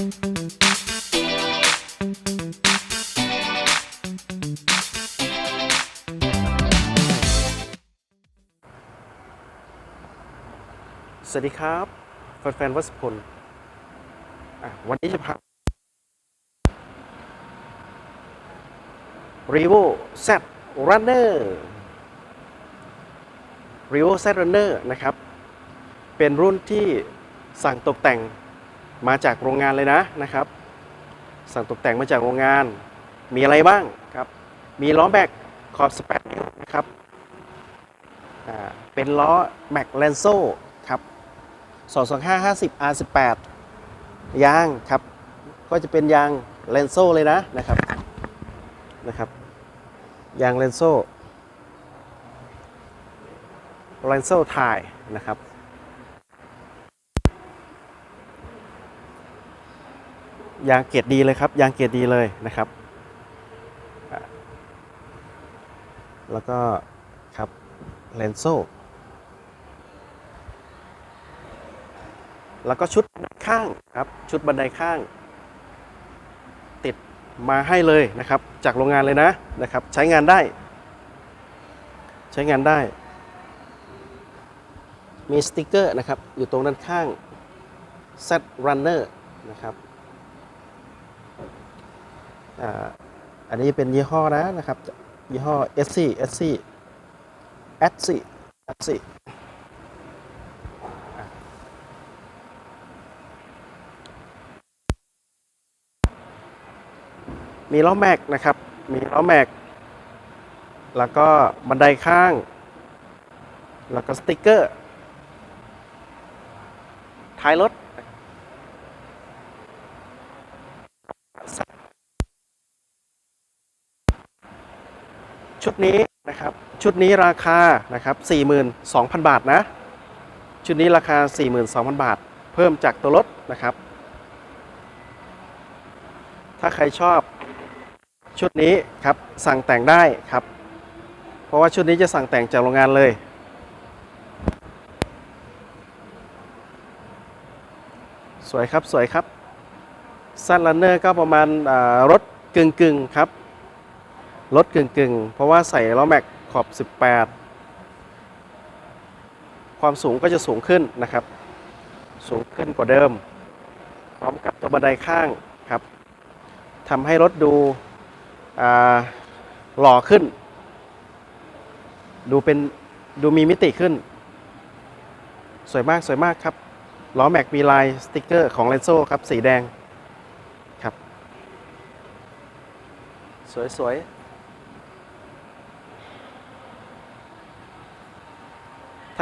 สวัสดีครับแฟนๆวัสพลวันนี้จะพา r e v o Z Runner r e v o Z Runner นะครับ เป็นรุ่นที่สั่งตกแต่ง มาจากโรงงานเลยนะนะครับ สั่งตกแต่งมาจากโรงงาน มีอะไรบ้างครับ มีล้อแม็กขอบ 18 นิ้วนะครับเป็นล้อแม็กแลนโซครับ 225 50 R18 ยางครับ ก็จะเป็นยางแลนโซเลยนะนะครับนะครับ ยางแลนโซแลนโซไทยนะครับ ยางเกียรดดีเลยครับ ยางเกียรดดีเลยนะครับ แล้วก็ครับแลนโซแล้วก็ชุดข้างครับ ชุดบันไดข้าง ติดมาให้เลยนะครับ จากโรงงานเลยนะนะครับ ใช้งานได้ ใช้งานได้ มีสติกเกอร์นะครับ อยู่ตรงด้านข้าง Z Runner นะครับ อันนี้เป็นยี่ห้อนะนะครับ ยี่ห้อ SC SC SC SC มีล้อแม็กนะครับ มีล้อแม็ก แล้วก็บันไดข้าง แล้วก็สติกเกอร์ ท้ายรถ ชุดนี้นะครับชุดนี้ราคานะครับ42,000 บาทนะ ชุดนี้ราคา 42,000 บาท เพิ่มจากตัวรถนะครับ ถ้าใครชอบชุดนี้ครับสั่งแต่งได้ครับ เพราะว่าชุดนี้จะสั่งแต่งจากโรงงานเลย สวยครับสวยครับซันลันเนอร์ก็ประมาณรถกึ่งกึ่งๆครับ รถกึ่งกึ่งๆเพราะว่าใส่ล้อแม็กขอบ 18 ความสูงก็จะสูงขึ้นนะครับ สูงขึ้นกว่าเดิม พร้อมกับตัวบันไดข้างครับทำให้รถดูหล่อขึ้น ดูเป็นดูมีมิติขึ้น สวยมากสวยมากครับล้อแม็กมีลายสติกเกอร์ของเลนโซ่ครับสีแดงครับ สวยสวย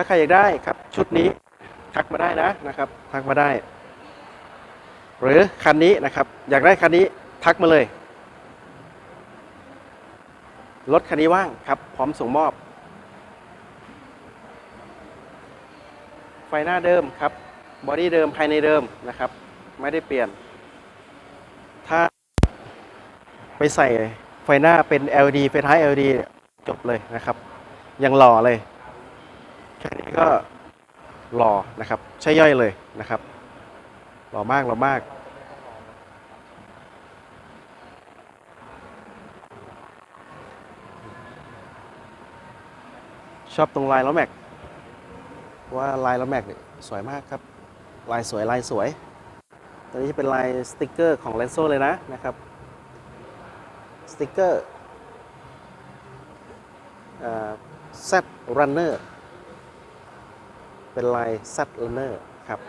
ถ้าใครอยากได้ครับ ชุดนี้ทักมาได้นะนะครับทักมาได้ หรือคันนี้นะครับ อยากได้คันนี้ทักมาเลยรถคันนี้ว่างครับ พร้อมส่งมอบ ไฟหน้าเดิมครับบอดี้เดิมภายในเดิมนะครับ ไม่ได้เปลี่ยน ถ้าไปใส่ไฟหน้าเป็น LED ไฟท้าย LED จบเลยนะครับ ยังหล่อเลย แค่นี้ก็หล่อนะครับใช้ย่อยเลยนะครับหล่อมากหล่อมากชอบตรงลายล้อแม็กว่าลายล้อแม็กเนี่ยสวยมากครับ ลายสวยลายสวย ตัวนี้จะเป็นลายสติกเกอร์ของเลนโซเลยนะนะครับสติกเกอร์เซตรันเนอร์ เป็นลายเซตรันเนอร์ครับ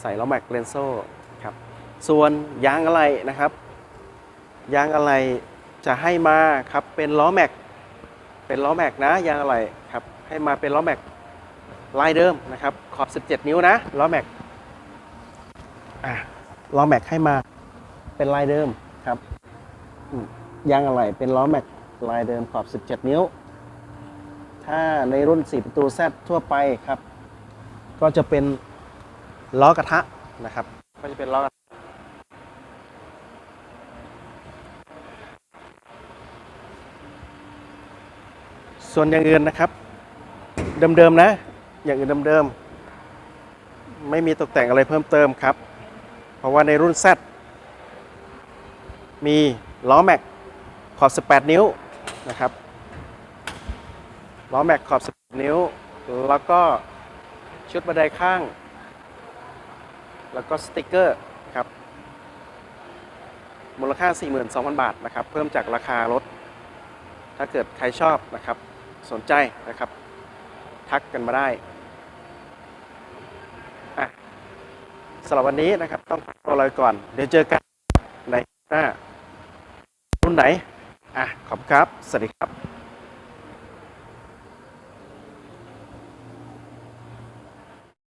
ใส่ล้อแม็กเลนโซ่ครับส่วนยางอะไรนะครับ ยางอะไรจะให้มาครับเป็นล้อแม็กเป็นล้อแม็กนะยางอะไรครับให้มาเป็นล้อแม็กลายเดิมนะครับขอบ 17 นิ้วนะล้อแม็กอะล้อแม็กให้มาเป็นลายเดิมครับยางอะไรเป็นล้อแม็ก ลายเดิมขอบ 17 นิ้ว ถ้าในรุ่น 4 ประตูแซทั่วไปครับ ก็จะเป็นล้อกระทะนะครับ ก็จะเป็นล้อกระทะส่วนอย่างอื่นนะครับ เดิมๆนะ อย่างอื่นเดิมๆไม่มีตกแต่งอะไรเพิ่มเติมครับ เพราะว่าในรุ่น Z มีล้อแม็กขอบ 18 นิ้ว นะครับล้อแม็กขอบ18นิ้ว แล้วก็ชุดบันไดข้าง แล้วก็สติกเกอร์ครับ มูลค่า 42,000 บาทนะครับ เพิ่มจากราคารถ ถ้าเกิดใครชอบนะครับ สนใจนะครับ ทักกันมาได้สำหรับวันนี้นะครับ ต้องขอตัวลาไปก่อน เดี๋ยวเจอกันในหน้ารุ่นไหน อะขอบครับ สวัสดีครับ